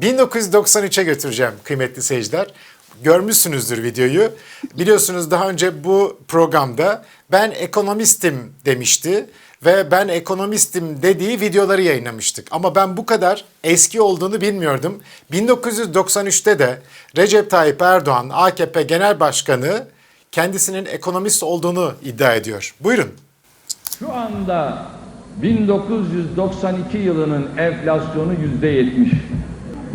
1993'e götüreceğim kıymetli seyirciler. Görmüşsünüzdür videoyu. Biliyorsunuz daha önce bu programda ben ekonomistim demişti ve ben ekonomistim dediği videoları yayınlamıştık. Ama ben bu kadar eski olduğunu bilmiyordum. 1993'te de Recep Tayyip Erdoğan AKP Genel Başkanı kendisinin ekonomist olduğunu iddia ediyor. Buyurun. Şu anda 1992 yılının enflasyonu yüzde 70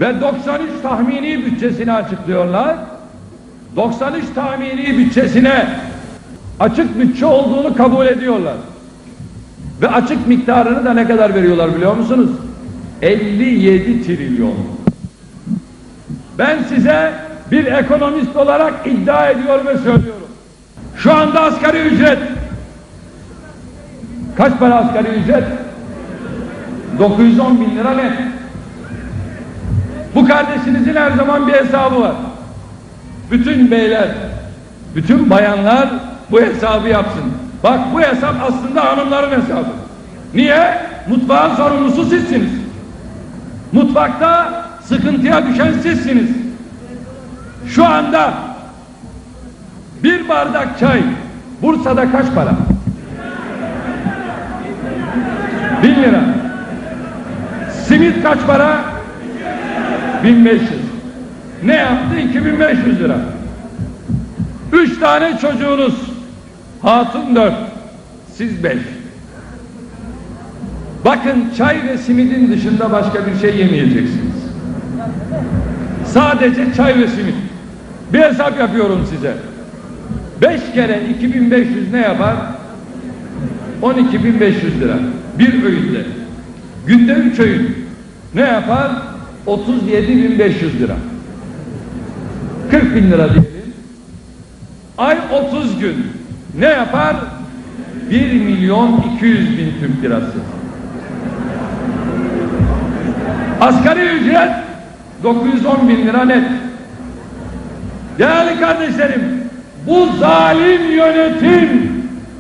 ve 93 tahmini bütçesini açıklıyorlar. 93 tahmini bütçesine açık bütçe olduğunu kabul ediyorlar. Ve açık miktarını da ne kadar veriyorlar biliyor musunuz? 57 trilyon. Ben size bir ekonomist olarak iddia ediyor ve söylüyorum. Şu anda asgari ücret Kaç para asgari ücret? 910 bin lira net. Bu kardeşinizin her zaman bir hesabı var. Bütün beyler, bütün bayanlar bu hesabı yapsın. Bak bu hesap aslında hanımların hesabı. Niye? Mutfağın sorumlusu sizsiniz. Mutfakta sıkıntıya düşen sizsiniz. Şu anda bir bardak çay Bursa'da kaç para? Bin lira. Simit kaç para? 1500. Ne yaptı? 2500 lira. Üç tane çocuğunuz. Hatun dört. Siz beş. Bakın çay ve simidin dışında başka bir şey yemeyeceksiniz. Sadece çay ve simit. Bir hesap yapıyorum size. Beş kere 2500 ne yapar? 12.500 lira. Bir öğünde. Günde üç öğün. Ne yapar? 37.500 lira. 40 bin lira diyelim. Ay 30 gün. Ne yapar? 1 milyon 200 bin Türk lirası. Asgari ücret 910 bin lira net. Değerli kardeşlerim, bu zalim yönetim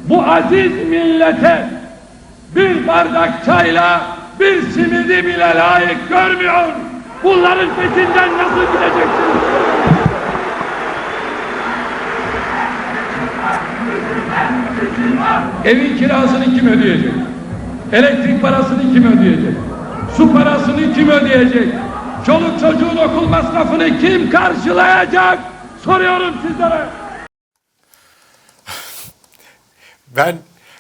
bu aziz millete bir bardak çayla bir simidi bile layık görmüyor. Bunların peşinden nasıl gideceksiniz? Evin kirasını kim ödeyecek? Elektrik parasını kim ödeyecek? Su parasını kim ödeyecek? Çoluk çocuğun okul masrafını kim karşılayacak? Soruyorum sizlere. Ben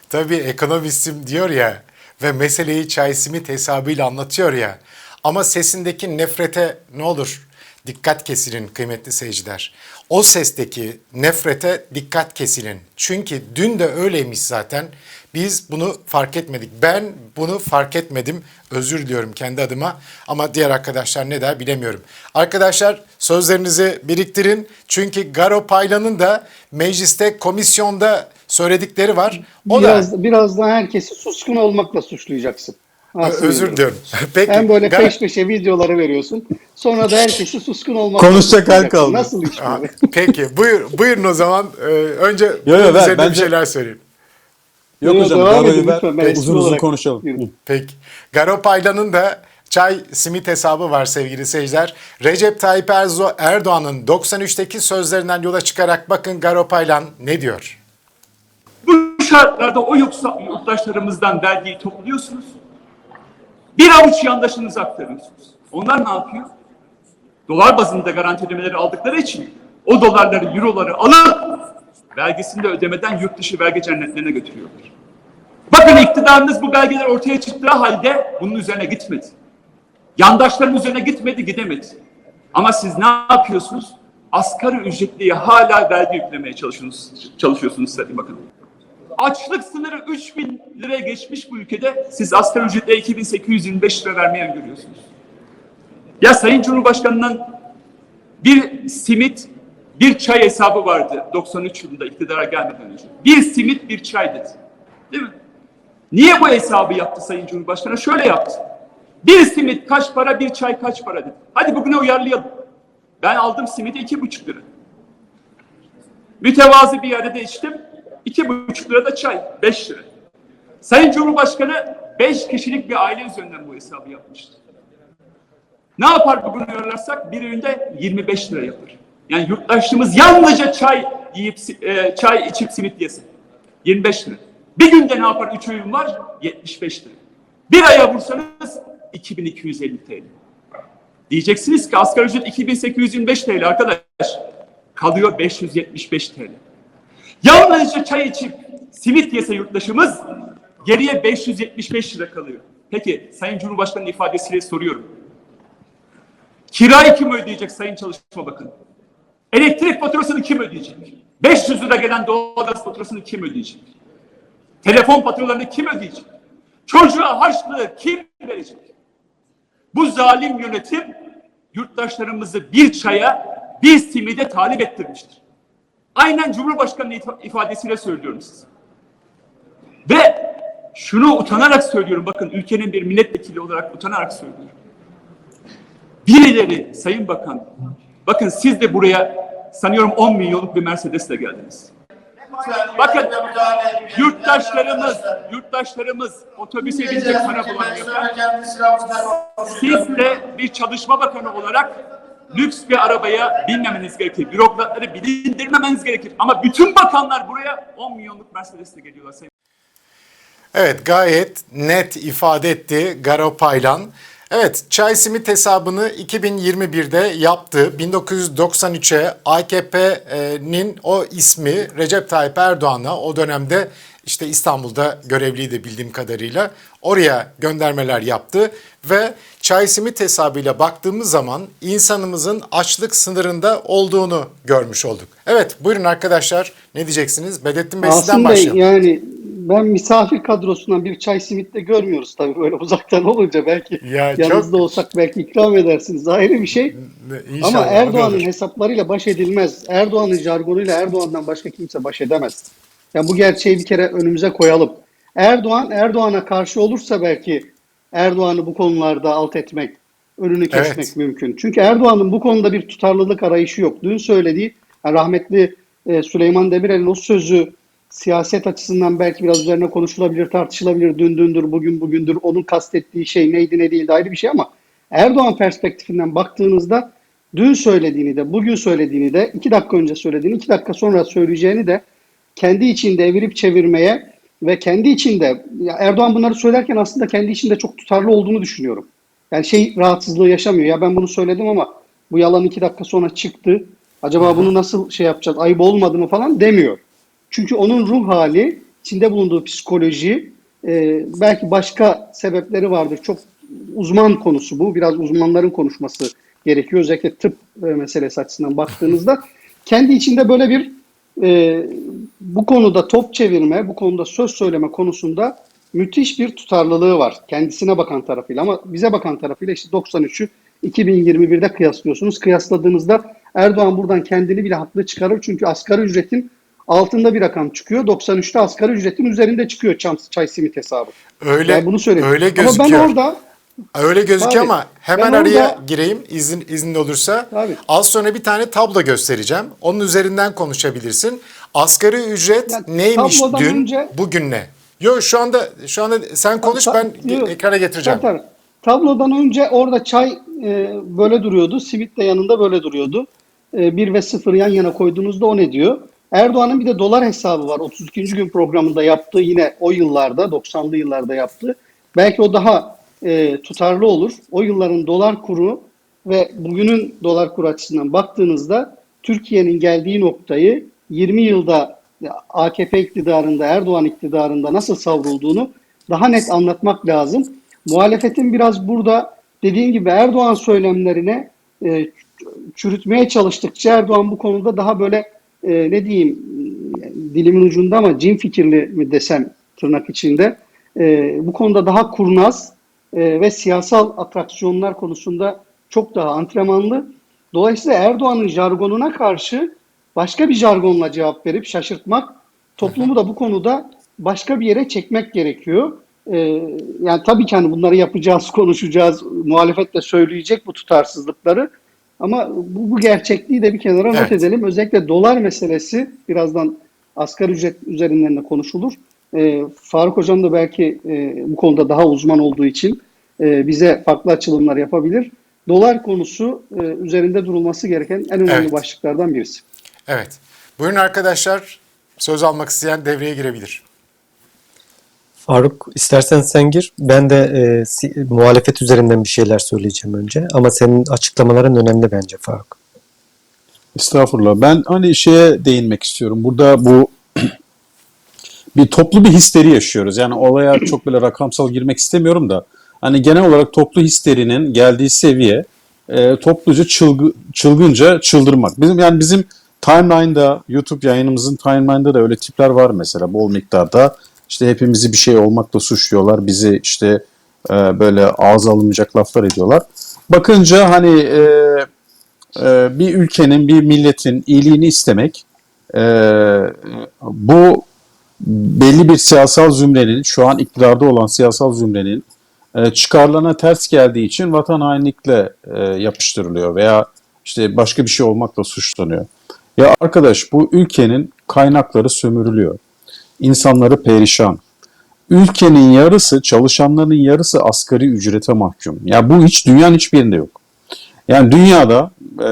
tabii ekonomistim diyor ya ve meseleyi çay simit hesabıyla anlatıyor ya. Ama sesindeki nefrete ne olur dikkat kesilin kıymetli seyirciler. O sesteki nefrete dikkat kesilin. Çünkü dün de öyleymiş zaten. Biz bunu fark etmedik. Ben bunu fark etmedim. Özür diliyorum kendi adıma. Ama diğer arkadaşlar ne der bilemiyorum. Arkadaşlar sözlerinizi biriktirin. Çünkü Garo Paylan'ın da mecliste komisyonda söyledikleri var. O biraz, da biraz daha herkesi suskun olmakla suçlayacaksın. Aslında özür diliyorum. Peki. Hem böyle peş peşe videoları veriyorsun. Sonra da herkesi suskun olmakla Konuşacak hal kaldı. Nasıl iş Aa? Peki buyur, buyurun o zaman. Ee, önce yo, bunun ver, üzerine bir bence- şeyler söyleyeyim. Yok Yo, hocam devam edin lütfen, ben uzun uzun konuşalım. Hı. Peki. Garo Paylan'ın da çay simit hesabı var sevgili seyirciler. Recep Tayyip Erdoğan'ın 93'teki sözlerinden yola çıkarak bakın Garo Paylan ne diyor? Bu şartlarda o yoksa yurttaşlarımızdan vergiyi topluyorsunuz. Bir avuç yandaşınıza aktarıyorsunuz. Onlar ne yapıyor? Dolar bazında garanti ödemeleri aldıkları için o dolarları, euroları alıp vergisini de ödemeden yurt dışı vergi cennetlerine götürüyorlar. Bakın iktidarınız bu belgeler ortaya çıktığı halde bunun üzerine gitmedi. Yandaşların üzerine gitmedi, gidemedi. Ama siz ne yapıyorsunuz? Asgari ücretliye hala vergi yüklemeye çalışıyorsunuz, çalışıyorsunuz Sayın Bakanım. Açlık sınırı 3000 liraya geçmiş bu ülkede. Siz asgari ücretle 2825 lira vermeyi öngörüyorsunuz. Ya Sayın Cumhurbaşkanı'nın bir simit, bir çay hesabı vardı 93 yılında iktidara gelmeden önce. Bir simit, bir çay dedi. Değil mi? Niye bu hesabı yaptı Sayın Cumhurbaşkanı? Şöyle yaptı. Bir simit kaç para, bir çay kaç para dedi. Hadi bugüne uyarlayalım. Ben aldım simidi iki buçuk lira. Mütevazi bir yerde de içtim. İki buçuk lira da çay. Beş lira. Sayın Cumhurbaşkanı beş kişilik bir aile üzerinden bu hesabı yapmıştı. Ne yapar bugün uyarlarsak bir öğünde 25 lira yapar. Yani yurttaşımız yalnızca çay yiyip e, çay içip simit yesin. 25 lira. Bir günde ne yapar? 3 öğün var 75 lira. Bir aya vursanız 2250 TL. Diyeceksiniz ki asgari ücret 2825 TL arkadaş. Kalıyor 575 TL. Yalnızca çay içip simit yese yurttaşımız geriye 575 lira kalıyor. Peki Sayın Cumhurbaşkanı'nın ifadesiyle soruyorum. Kirayı kim ödeyecek Sayın Çalışma Bakanı? Elektrik faturasını kim ödeyecek? 500 lira gelen doğalgaz faturasını kim ödeyecek? Telefon faturalarını kim ödeyecek? Çocuğa harçlığı kim verecek? Bu zalim yönetim yurttaşlarımızı bir çaya, bir simide talip ettirmiştir. Aynen Cumhurbaşkanı'nın if- ifadesiyle söylüyorum size. Ve şunu utanarak söylüyorum, bakın ülkenin bir milletvekili olarak utanarak söylüyorum. Birileri Sayın Bakan, bakın siz de buraya sanıyorum 10 milyonluk bir Mercedes'le geldiniz. Bakın yurttaşlarımız, yurttaşlarımız otobüse binecek para bulamıyorlar. Siz de bir çalışma bakanı olarak lüks bir arabaya binmemeniz gerekir. Bürokratları bilindirmemeniz gerekir. Ama bütün bakanlar buraya 10 milyonluk Mercedes'le geliyorlar. Evet gayet net ifade etti Garo Paylan. Evet çay simit hesabını 2021'de yaptı. 1993'e AKP'nin o ismi Recep Tayyip Erdoğan'a o dönemde işte İstanbul'da görevliydi bildiğim kadarıyla. Oraya göndermeler yaptı ve çay simit hesabıyla baktığımız zaman insanımızın açlık sınırında olduğunu görmüş olduk. Evet buyurun arkadaşlar ne diyeceksiniz? Bedettin Bey sizden Asım Bey başlayalım. yani ben misafir kadrosundan bir çay simit de görmüyoruz tabii böyle uzaktan olunca belki Ya yanınızda çok- olsak belki ikram edersiniz ayrı bir şey. İnşallah, Ama Erdoğan'ın hesaplarıyla baş edilmez. Erdoğan'ın jargonuyla Erdoğan'dan başka kimse baş edemez. Yani bu gerçeği bir kere önümüze koyalım. Erdoğan Erdoğan'a karşı olursa belki Erdoğan'ı bu konularda alt etmek, önünü kesmek Evet. mümkün. Çünkü Erdoğan'ın bu konuda bir tutarlılık arayışı yok. Dün söylediği yani rahmetli e, Süleyman Demirel'in o sözü siyaset açısından belki biraz üzerine konuşulabilir, tartışılabilir. Dün dündür, bugün bugündür. Onun kastettiği şey neydi ne değildi ayrı bir şey ama Erdoğan perspektifinden baktığınızda dün söylediğini de, bugün söylediğini de, iki dakika önce söylediğini, iki dakika sonra söyleyeceğini de kendi içinde evirip çevirmeye ve kendi içinde ya Erdoğan bunları söylerken aslında kendi içinde çok tutarlı olduğunu düşünüyorum. Yani şey rahatsızlığı yaşamıyor. Ya ben bunu söyledim ama bu yalan iki dakika sonra çıktı. Acaba bunu nasıl şey yapacağız? Ayıp olmadı mı falan demiyor. Çünkü onun ruh hali, içinde bulunduğu psikoloji e, belki başka sebepleri vardır. Çok uzman konusu bu. Biraz uzmanların konuşması gerekiyor. Özellikle tıp e, meselesi açısından baktığınızda kendi içinde böyle bir e, bu konuda top çevirme, bu konuda söz söyleme konusunda müthiş bir tutarlılığı var. Kendisine bakan tarafıyla ama bize bakan tarafıyla işte 93'ü 2021'de kıyaslıyorsunuz. Kıyasladığınızda Erdoğan buradan kendini bile haklı çıkarır. Çünkü asgari ücretin altında bir rakam çıkıyor. 93'te asgari ücretin üzerinde çıkıyor çay simit hesabı. Öyle Ben bunu söyledim. öyle Ama gözüküyor. ben orada Öyle gözüküyor Tabii. ama hemen Ben araya orada- gireyim izin izin olursa. Tabii. Az sonra bir tane tablo göstereceğim. Onun üzerinden konuşabilirsin. Asgari ücret Ya, neymiş tablodan dün, önce- bugün ne? Yok şu anda şu anda sen konuş Ta- ben yok. ekrana getireceğim. Tabii, tabii. Tablodan önce orada çay e, böyle duruyordu. Simit de yanında böyle duruyordu. E, 1 ve 0 yan yana koyduğunuzda o ne diyor? Erdoğan'ın bir de dolar hesabı var. 32. gün programında yaptığı yine o yıllarda 90'lı yıllarda yaptığı. Belki o daha e, tutarlı olur. O yılların dolar kuru ve bugünün dolar kuru açısından baktığınızda Türkiye'nin geldiği noktayı 20 yılda AKP iktidarında, Erdoğan iktidarında nasıl savrulduğunu daha net anlatmak lazım. Muhalefetin biraz burada dediğim gibi Erdoğan söylemlerine e, çürütmeye çalıştıkça Erdoğan bu konuda daha böyle e, ne diyeyim dilimin ucunda ama cin fikirli mi desem tırnak içinde e, bu konuda daha kurnaz e, ve siyasal atraksiyonlar konusunda çok daha antrenmanlı. Dolayısıyla Erdoğan'ın jargonuna karşı başka bir jargonla cevap verip şaşırtmak, toplumu da bu konuda başka bir yere çekmek gerekiyor. Ee, yani tabii ki hani bunları yapacağız, konuşacağız, muhalefet de söyleyecek bu tutarsızlıkları. Ama bu, bu gerçekliği de bir kenara not Evet. edelim. Özellikle dolar meselesi birazdan asgari ücret üzerinden de konuşulur. Ee, Faruk Hocam da belki e, bu konuda daha uzman olduğu için e, bize farklı açılımlar yapabilir. dolar konusu e, üzerinde durulması gereken en önemli Evet. başlıklardan birisi. Evet. Buyurun arkadaşlar. Söz almak isteyen devreye girebilir. Faruk istersen sen gir. Ben de e, si- muhalefet üzerinden bir şeyler söyleyeceğim önce. Ama senin açıklamaların önemli bence Faruk. Estağfurullah. Ben hani şeye değinmek istiyorum. Burada bu bir toplu bir histeri yaşıyoruz. Yani olaya çok böyle rakamsal girmek istemiyorum da hani genel olarak toplu histerinin geldiği seviye e, topluca çılgı, çılgınca çıldırmak. Bizim yani bizim timeline'da YouTube yayınımızın timeline'da da öyle tipler var mesela bol miktarda. İşte hepimizi bir şey olmakla suçluyorlar. Bizi işte e, böyle ağza alınmayacak laflar ediyorlar. Bakınca hani e, e, bir ülkenin, bir milletin iyiliğini istemek e, bu belli bir siyasal zümrenin, şu an iktidarda olan siyasal zümrenin e, çıkarlarına ters geldiği için vatan hainlikle e, yapıştırılıyor veya işte başka bir şey olmakla suçlanıyor. Ya arkadaş bu ülkenin kaynakları sömürülüyor. İnsanları perişan. Ülkenin yarısı, çalışanların yarısı asgari ücrete mahkum. Ya bu hiç dünyanın hiçbir yerinde yok. Yani dünyada e,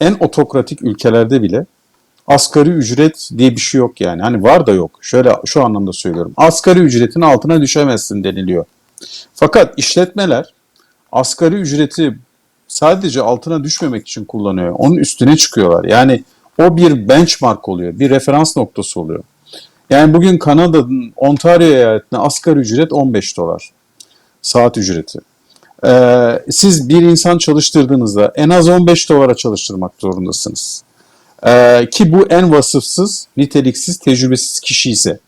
en otokratik ülkelerde bile asgari ücret diye bir şey yok yani. Hani var da yok. Şöyle şu anlamda söylüyorum. Asgari ücretin altına düşemezsin deniliyor. Fakat işletmeler asgari ücreti sadece altına düşmemek için kullanıyor. Onun üstüne çıkıyorlar. Yani o bir benchmark oluyor. Bir referans noktası oluyor. Yani bugün Kanada'nın Ontario eyaletinde asgari ücret 15 dolar. Saat ücreti. Ee, siz bir insan çalıştırdığınızda en az 15 dolara çalıştırmak zorundasınız. Ee, ki bu en vasıfsız, niteliksiz, tecrübesiz kişi ise.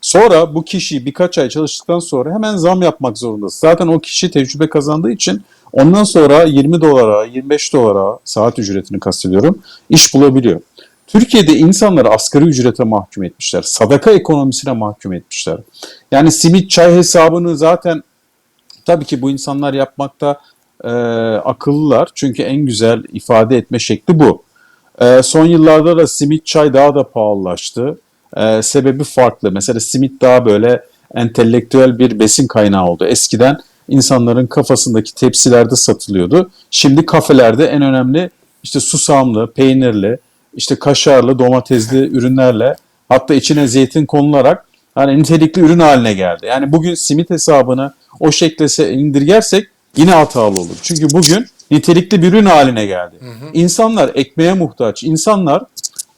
Sonra bu kişi birkaç ay çalıştıktan sonra hemen zam yapmak zorundasınız. Zaten o kişi tecrübe kazandığı için ondan sonra 20 dolara, 25 dolara saat ücretini kastediyorum iş bulabiliyor. Türkiye'de insanları asgari ücrete mahkum etmişler. Sadaka ekonomisine mahkum etmişler. Yani simit çay hesabını zaten tabii ki bu insanlar yapmakta e, akıllılar. Çünkü en güzel ifade etme şekli bu. E, son yıllarda da simit çay daha da pahalılaştı. E, sebebi farklı. Mesela simit daha böyle entelektüel bir besin kaynağı oldu. Eskiden insanların kafasındaki tepsilerde satılıyordu. Şimdi kafelerde en önemli işte susamlı, peynirli, işte kaşarlı, domatesli ürünlerle hatta içine zeytin konularak hani nitelikli ürün haline geldi. Yani bugün simit hesabını o şekle se- indirgersek yine hatalı olur. Çünkü bugün nitelikli bir ürün haline geldi. İnsanlar ekmeğe muhtaç. İnsanlar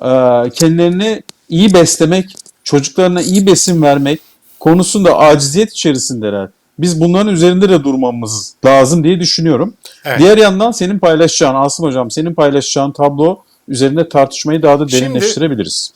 e, kendilerini iyi beslemek, çocuklarına iyi besin vermek konusunda aciziyet içerisindeler. Biz bunların üzerinde de durmamız lazım diye düşünüyorum. Evet. Diğer yandan senin paylaşacağın, Asım Hocam senin paylaşacağın tablo üzerinde tartışmayı daha da derinleştirebiliriz.